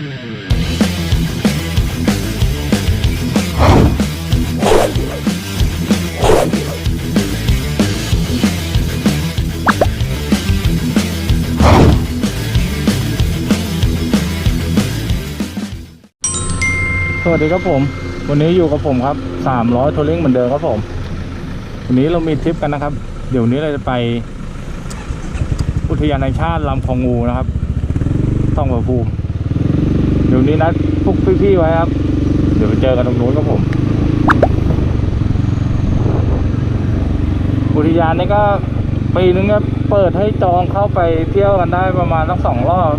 สวัสดีครับผม วันนี้อยู่กับผมครับ 300ทัวริงเหมือนเดิมครับผม วันนี้เรามีทริปกันนะครับ เดี๋ยวนี้เราจะไป อุทยานแห่งชาติลำคลองงูนะครับ ต้องประภูมิ ยวนี้นัดพวกพี่ๆไว้ครับ เดี๋ยวไปเจอกันตรงนู้นครับผม อุทยานนี้ก็ปีนึงก็เปิดให้จองเข้าไปเที่ยวกันได้ประมาณสักสองรอบ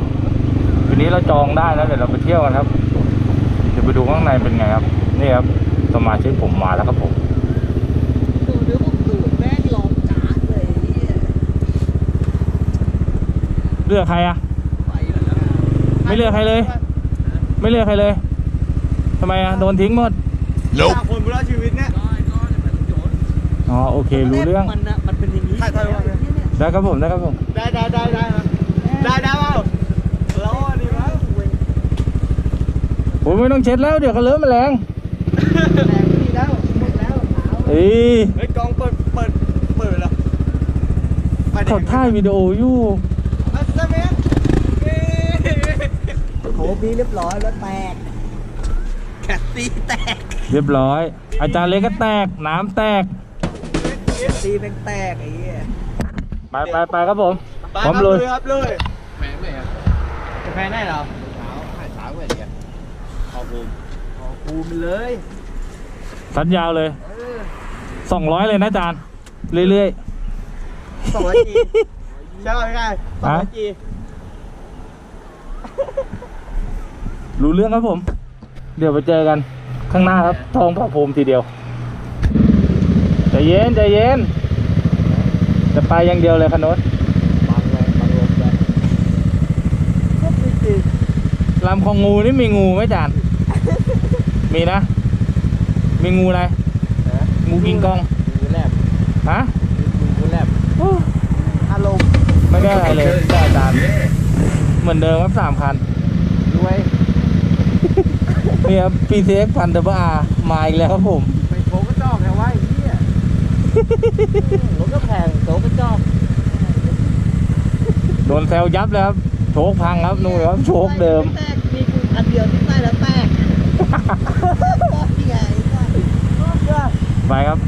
วันนี้เราจองได้แล้วเดี๋ยวเราไปเที่ยวกันครับ เดี๋ยวไปดูข้างในเป็นไงครับ นี่ครับสมาชิกผมมาแล้วครับผมดูดูพวกดูดแม่งร้องจ้าดเลยเนี่ยเลือกใครอะไปแล้วนะไม่เลือกใครเลย ไม่เลือกใครเลยทำไมอะโดนทิ้งหมด Nope. คนบุรชีวิตเนี่ยได้ก็จะเป็นโจรอ๋อโอเครู้เรื่องมันนะมันเป็นอย่างนี้ถ่ายถ่ายรูปเลยได้ครับผมได้ครับผมได้ได้ได้ได้ครับได้ได้เปล่าแล้วอันนี้มั้งผมไม่ต้องเช็ดแล้วเดี๋ยวก็เลอะแมลงแรงที่แล้วหมดแล้วขาวเอ้ยเฮ้ยกล้องเปิดเปิดเปิดเลยเหรอไปดิเขาถ่ายวิดีโออยู่ อัสเซเมนเอ้ ยโหมีเรียบร้อยแล้วแตกแคตตี้แตกเรียบร้อย อาจารย์เล็กก็แตก น้ำแตกตีเป็นแตกไอ้เหี้ยไปไปไปครับผมไปพร้อมครับเลยครับเลยแม่งเลยอะกาแฟได้เหรอเช้าให้เช้าเหมือนกันขอบคุณขอปูมเลยสัดยาวเลยเออสองร้อยเลยนะอาจารย์เรื่อยสองร้อยจีใช่ไหมพี่กายสองร้อยจี รู้เรื่องครับผม เดี๋ยวไปเจอกันข้างหน้าครับทองพระภูมิทีเดียวใจเย็นใจเย็น จะไปอย่างเดียวเลยขนนบังเลยบังลมเลยก็จริงลำของงูนี่มีงูไหมอาจารย์มีนะ มีงูอะไรงูกิงกองมือแลบฮะมือแลบโอ้อารมณ์ไม่ได้อะไรเลยได้อาจารย์เหมือนเดิมครับสามคันรวย นี่ครับ PCX พันเดบอามาอีกแล้วครับผม ไปโถกระจอกแถวไว้เหี้ยรถก็แพงโถกระจอกโดนแซวยับแล้วครับโชคพังครับนู่นครับโชคเดิม แตกมีกูอันเดียวที่ใต้แล้วแตกใหญ่ก็ไปครับ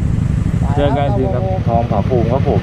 เจอกันทีครับทองผาภูมิครับผม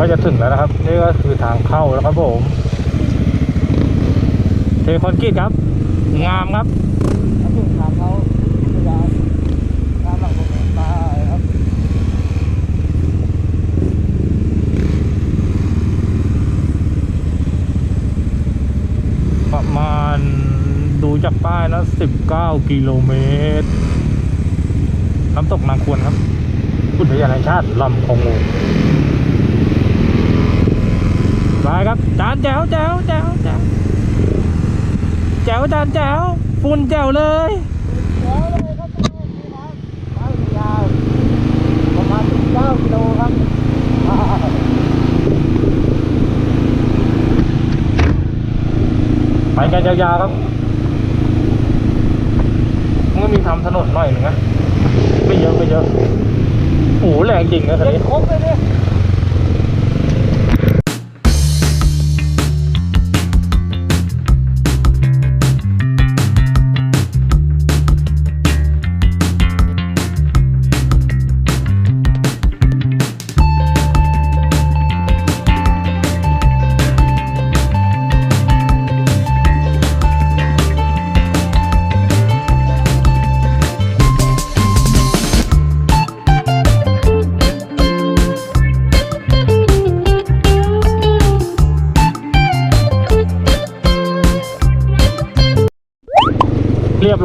ก็จะถึงแล้วนะครับ นี่ก็คือทางเข้าแล้วครับผมเทคอนกรีตครับ งามครับแล้วถึงทางเขาพยายามตามหลังผมมาครับประมาณดูจากป้ายนะ 19 กิโลเมตร น้ำตกนางควรครับ อุทยานแห่งชาติลำคองงู ไปครับจานแจ๋วแจ๋วแจ๋วแจ๋วแจ๋วจานแจ๋วฝุ่นแจ๋วเลยแล้วเลยครับนี่ครับไปยาวประมาณ19กิโลครับอ่าไปกันยาวๆครับมันก็มีทำถนนหน่อยหนึงนะไม่เยอะไม่เยอะโอ้โหแรงจริงนะคันเล่นี้นครบเลยเนี่ย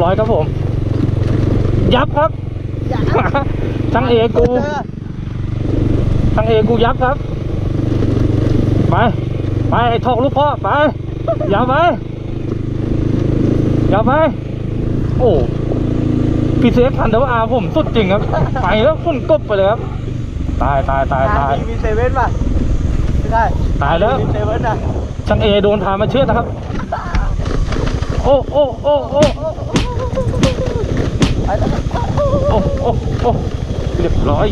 รียบร้อยครับผม ยับครับทั้งเอกูทั้งเอกูยับครับ ไป ไปไอ้ทอกลูกพ่อไปอย่าไปอย่าไป โอ้พี่เซฟทันเดอร์อาร์ผมสุดจริงครับ ไปแล้วฝุ่นกบไปเลยครับ ตายตายตายตายมีเซเว่นป่ะไม่ได้ตายแล้วมีเซเว่นนะช่างเอโดนพามาเชือดนะครับ โอ้โอ้โอ้โอ้ไปแล้ว โอ้โอ้โอ้เรียบร้อย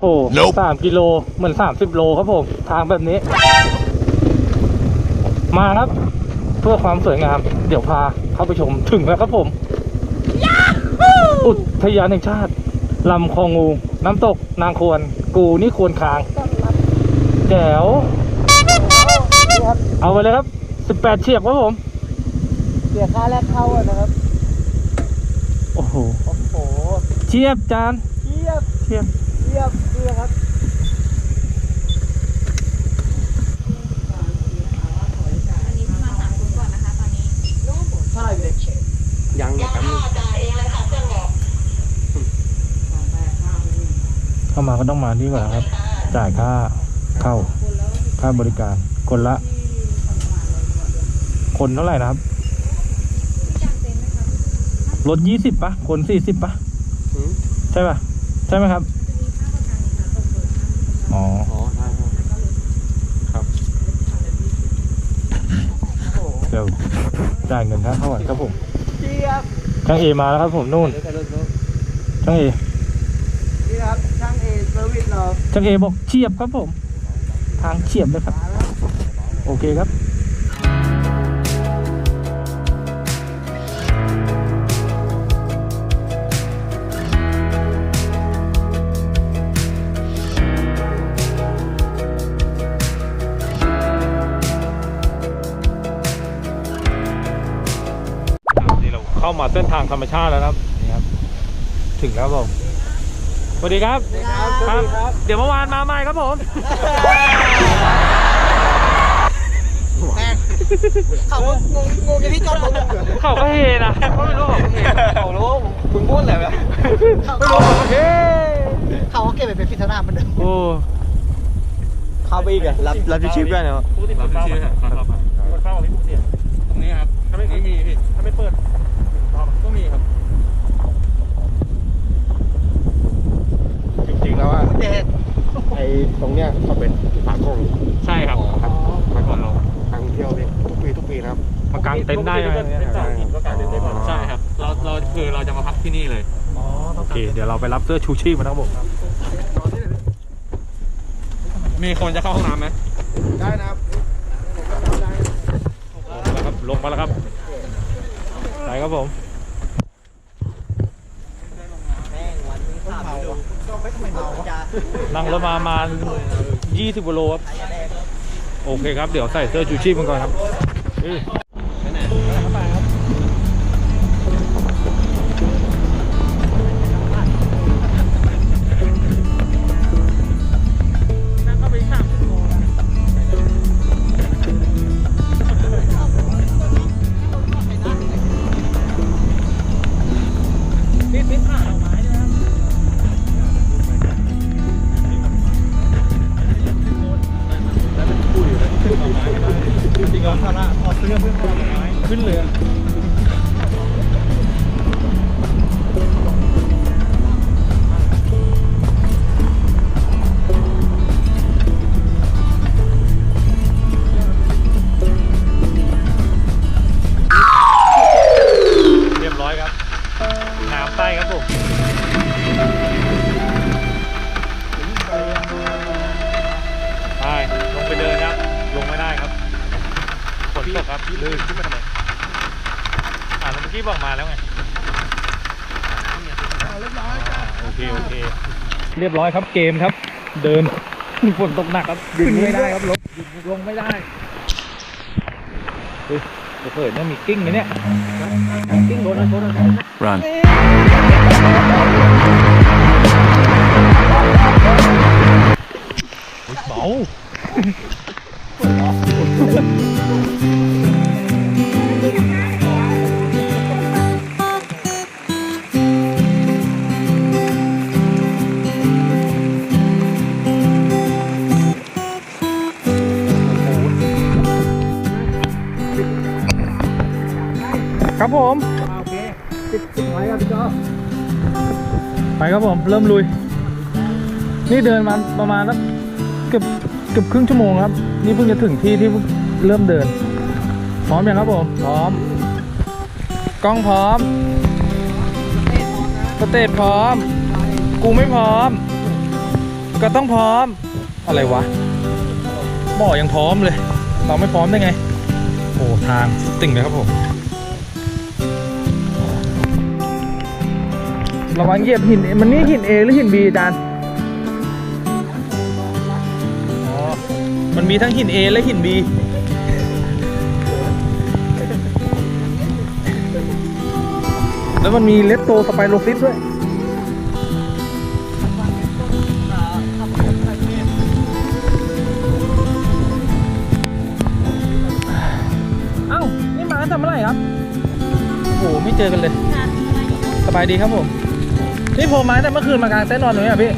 โอ้สามกิโล เหมือนสามสิบโลครับผม ทางแบบนี้ มาครับ เพื่อความสวยงาม เดี๋ยวพาเข้าไปชมถึงแล้วครับผม อุทยานแห่งชาติลำคลองงู น้ำตกนางควร กูนี่ควรคาง แจ๋วครับเอาไปเลยครับสิบแปดเฉียบครับผมเสียค่าแรกเข้าอะนะครับ โอ้โห โอ้โห เฉียบจาน เทียบ เฉียบ เทียบเทียบครับ อันนี้ประมาณสามทุ่มก่อนนะคะตอนนี้ เท่าไหร่เด็ก ยังเนี่ยครับ เข้ามาก็ต้องมานี่ก่อนครับ จ่ายค่าเข้าค่าบริการ คนละ คนเท่าไหร่นะครับ รถยี่สิบปะคนสี่สิบปะหืมใช่ปะใช่ไหมครับอ๋ออ๋อได้ครับเดี๋ยวจ่ายเงินค่าเข้าก่อนครับผมเทียบช่างเอมาแล้วครับผมนู่นเดี๋ยวกันรถรถช่างเอ นี่ครับช่างเอ เซอร์วิสเราช่างเอบอกเฉียบครับผม ทางเฉียบเลยครับ โอเคครับนี่เราเข้ามาเส้นทางธรรมชาติแล้วนะครับนี่ครับ ถึงแล้วครับผม สวัสดีครับครับ ครับ เดี๋ยวเมื่อวานมาใหม่ครับผมเขางงงงอย่างที่จอดรถเขาก็เฮนะเขาไม่รู้เขาก็เฮเขารู้มึงพูดอะไรไหมไม่รู้เขาก็เฮเขาก็เก็บไปเป็นพิธนาเหมือนเดิมโอ้เข้าไปอีกอะรับรับที่ชิปด้วยเนาะผู้ติดตามชื่อครับคนเฝ้าพี่ผู้เสียตรงนี้ครับ ถ้าไม่มีพี่ ถ้าไม่เปิดก็มีครับ จริงๆ แล้วอะเด็ดไอ้ตรงเนี้ยเขาเป็นที่พักของใช่ครับพักพักของเราทางเที่ยวเนี่ยทุกปีทุกปีนะครับมากางเต็นท์ได้ไหมใช่ใช่ครับ เราเราคือเราจะมาพักที่นี่เลยอ๋อโอเคเดี๋ยวเราไปรับเสื้อชูชีพมานะครับผมมีคนจะเข้าห้องน้ำไหมได้นะครับลงมาแล้วครับลงมาแล้วครับ ไปครับผมนั่งรถมาประมาณ20กิโลครับ โอเคครับ เดี๋ยวใส่เสื้อชูชีพมันก่อนครับ ก่อนเลยอะเรือ อยครับเกมครับ เดินฝนตกหนักครับขึ้นไม่ได้ครับลงลงไม่ได้เฮ้ยเปิดเนี่ยมีกิ้งไหมเนี่ยกิ้งโดนโดน Run. เบา เริ่มลุย นี่เดินมาประมาณสักเกือบเกือบครึ่งชั่วโมงครับ นี่เพิ่งจะถึงที่ที่เริ่มเดิน พร้อมยังครับผมพร้อม กล้องพร้อมสเตจพร้อม กูไม่พร้อม ก็ต้องพร้อม อะไรวะหมอยังพร้อมเลย เราไม่พร้อมได้ไง โอ้ทางสุดติ่งเลยครับผม ระวังเหยียบหิน มันนี่หิน A หรือหิน B อาจารย์อ๋อมันมีทั้งหิน A และหิน B แล้วมันมีเลตโตสไปโรซิสด้วยเอ้า นี่มาตั้งแต่เมื่อไหร่ครับ โอ้โห ไม่เจอกันเลย สบายดีครับผม นี่โผล่มาตั้งแต่เมื่อคืนมากลางเต้นท์นอนตรงนี้อะพี่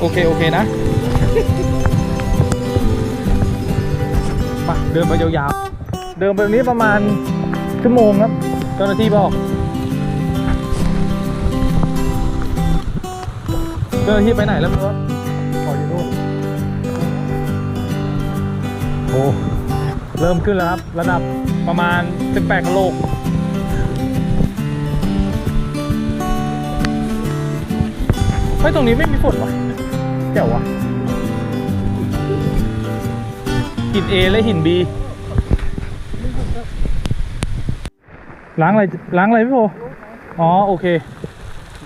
โอเคโอเคนะ ไปเดินไปยาวๆ เดินไปตรงนี้ประมาณชั่วโมงครับ เจ้าหน้าที่บอก เจ้าหน้าที่ไปไหนแล้วไม่รู้ครับอ๋ออยู่นู่นโอ้เริ่มขึ้นแล้วครับ ระดับประมาณ 18กะโหล ฮ้ยตรงนี้ไม่มีฝนวะเจ๋ววะหิน A และหิน B ล้างอะไรล้างอะไรพี่โพอ๋อโอเค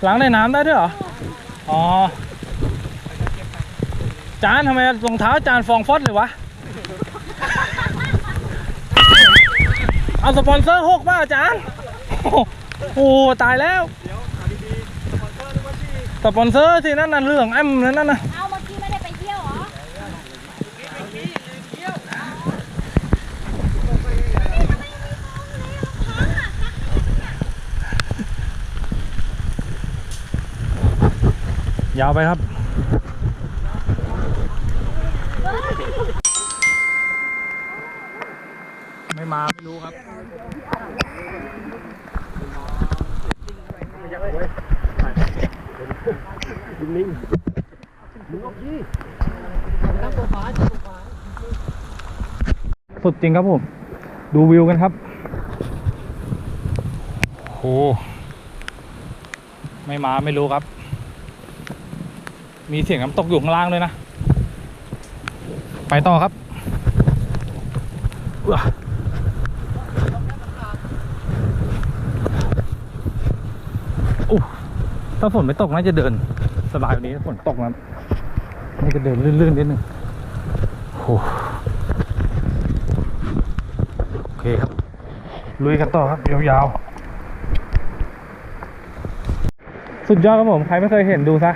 ล้างในน้ำได้ด้วยเหรอ อ๋อ จานทำไมรองเท้าจานฟองฟอดเลยวะ เอาสปอนเซอร์หกป่ะอาจารย์โอ้โหตายแล้ว สปอนเซอร์ที่นั่นน่ะเรื่องแอมนั่นน่ะเอาเมื่อกี้ไม่ได้ไปเที่ยวเหรอยาวไปครับ ไม่มาไม่รู้ครับ สุดจริงครับผม ดูวิวกันครับโหไม่มาไม่รู้ครับ มีเสียงน้ำตกอยู่ข้างล่างด้วยนะ ไปต่อครับอุ๊ยอู้ถ้าฝนไม่ตกน่าจะเดิน สบายกว่านี้ถ้าฝนตกนะน่าจะเดินลื่นๆนิดนึงโอ้โหโอเคครับ ลุยกันต่อครับยาวๆ สุดยอดครับผม ใครไม่เคยเห็นดูซะ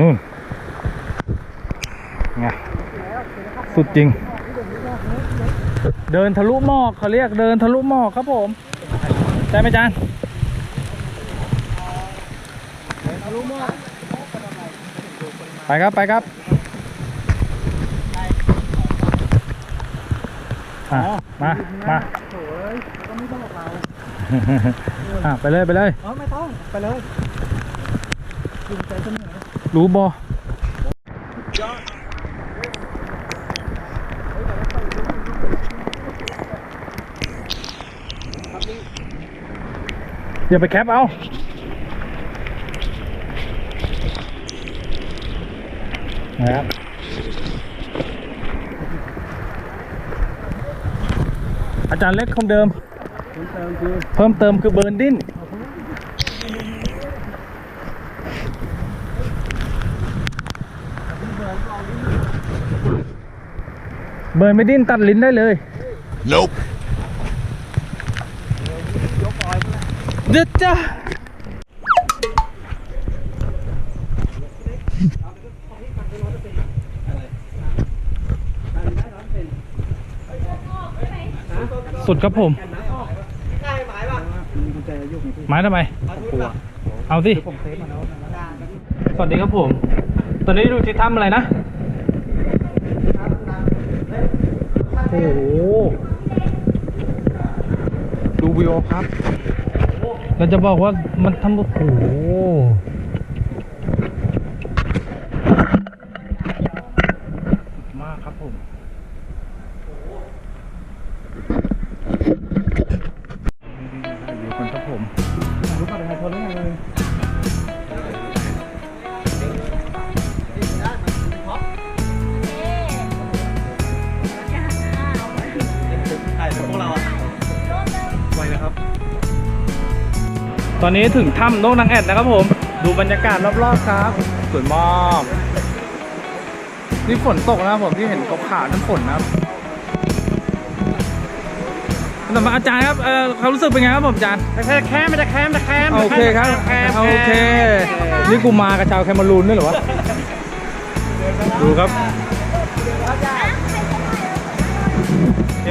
นู่น ไง สุดจริง เดินทะลุหมอกเขาเรียกเดินทะลุหมอกครับผม ใช่ไหมจานไปครับ ไปครับอะมา มา โถ่เอ้ยก็ไม่บอกเรา อะไปเลยไปเลยเออไม่ต้องไปเลยยิงใจเสมอรู้บออย่าไปแคปเอานะครับอาจารย์เล็กคงเดิมคุณเติมคือเพิ่มเติมคือเบิร์นดิ้นเบิร์นไม่ดิ้นตัดลิ้นได้เลย Nope เด็ดจ้าสุดครับผม ได้หมายป่ะ มีกุญแจยุ่งพี่ ไม้ทำไมเอาทุกป่ะเอาสิผมเซฟมาแล้วนะสวัสดีครับผม ตอนนี้ดูที่ถ้ำอะไรนะ โอ้โห ดูวิวครับ เราจะบอกว่ามันทำโอ้โห ตอนนี้ถึงถ้ำโนกนางแอดนะครับผม ดูบรรยากาศรอบๆครับสวยมากนี่ฝนตกนะครับผมที่เห็นขาวๆนั่นฝนนะครับแต่มาอาจารย์ครับเออเขามรู้สึกเป็นไงครับผมอาจารย์แค่แค่มันจะแคมจะแคมโอเคครับโอเค นี่กูมากับชาวแคมารูนด้วยเหรอวะดูครับ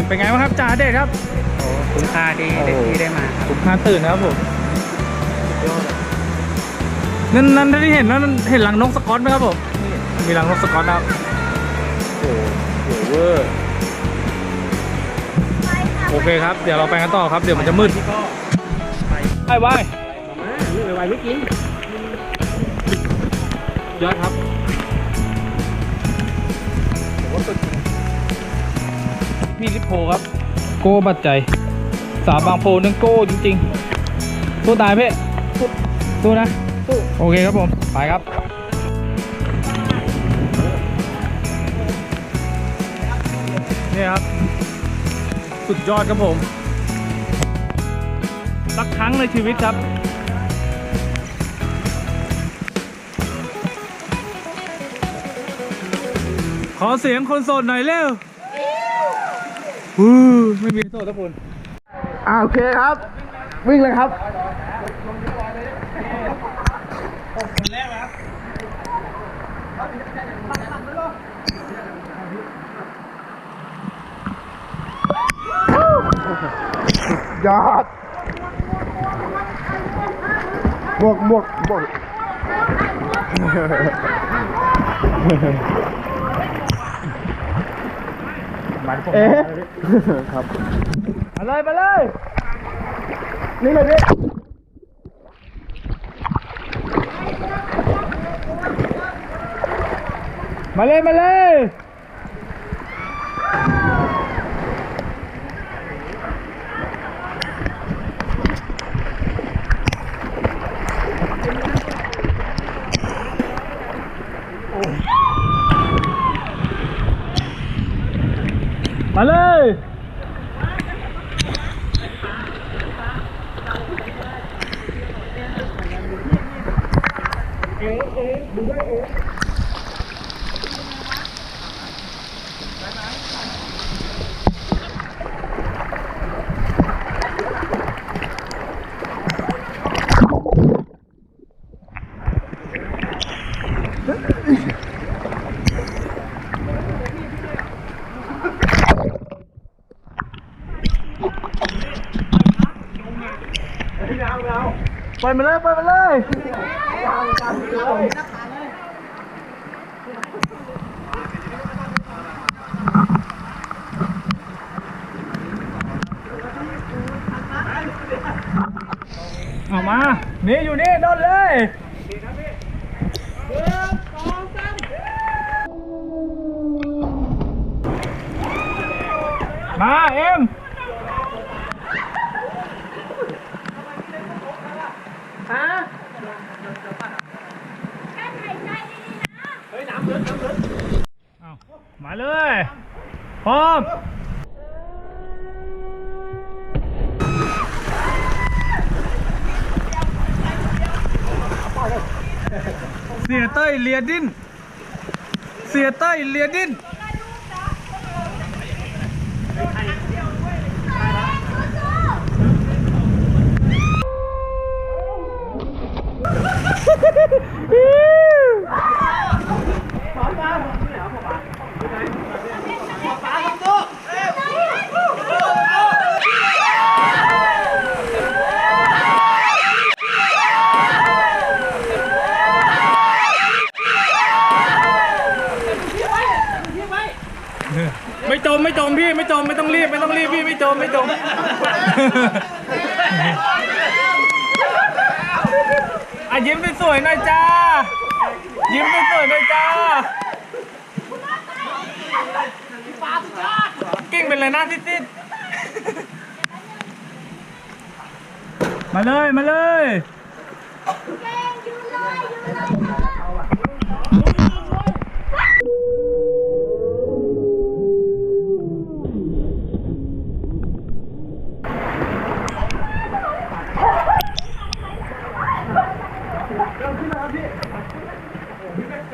เป็นไงบ้างครับจ่าเด็กครับ คุ้มค่าที่ที่ได้มาครับผมพาตื่นนะครับผม นั่นนั่นที่เห็นนั่นเห็นหลังนกสกอตไหมครับผมนี่มีหลังนกสกอตนะครับโอ้โหเวอร์โอเคครับเดี๋ยวเราไปกันต่อครับเดี๋ยวมันจะมืดไปไว้ไม่ไหวไม่กินยอดครับพี่ลิโพครับ โก้บัดใจ สาวบางโพนึงโก้จริงๆสู้ตายเพ่สู้นะ โอเคครับผม ไปครับนี่ครับ สุดยอดครับผม สักครั้งในชีวิตครับขอเสียงคนโสดหน่อยเร็วฮู้ไม่มีโสดทุกคนอ่าโอเคครับ วิ่งเลยครับ ยอดบวกบวกบวกเอ๊ะครับมาเลยมาเลย นี่เลย mà lên mà lên. Mà lên. Hãy subscribe cho kênh Ghiền Mì Gõ Để không bỏ lỡ những video hấp dẫn เอามา นี่อยู่นี่โดนเลยมาเอ็มเอามาเลย พร้อม เสียเต้ยเลียดิน เสียเต้ยเลียดินไม่จมไม่จมพี่ไม่จมไม่ต้องรีบไม่ต้องรีบพี่ไม่จมไม่จม อะยิ้มสวยๆหน่อยจ้า ยิ้มสวยๆหน่อยจ้ากิ้งเป็นเลยหน้าซิดๆมา เลยมาเลย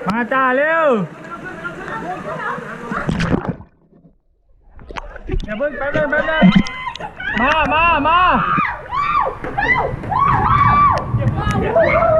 มาจ้าเร็วอย่าเพิ่งแป๊บนึงแป๊บนึงมามามา Não! Não! Não!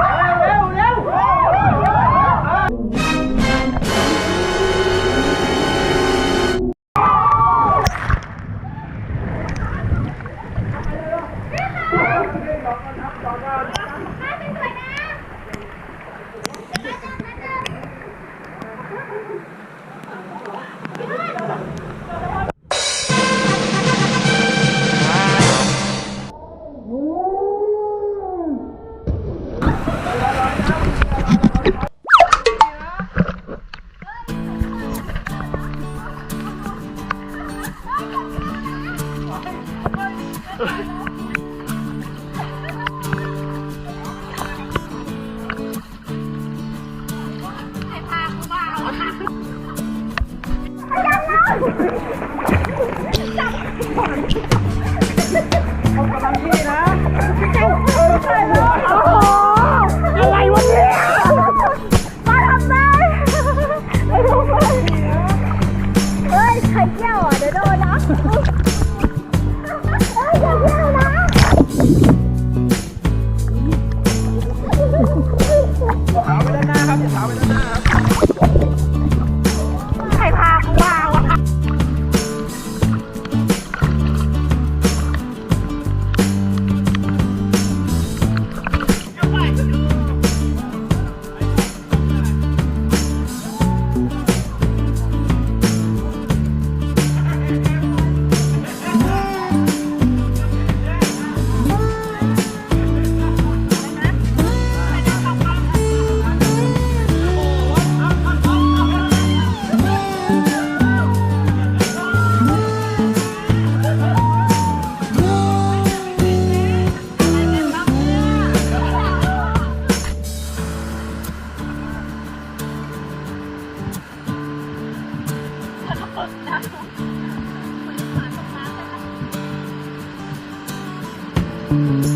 Mm-hmm.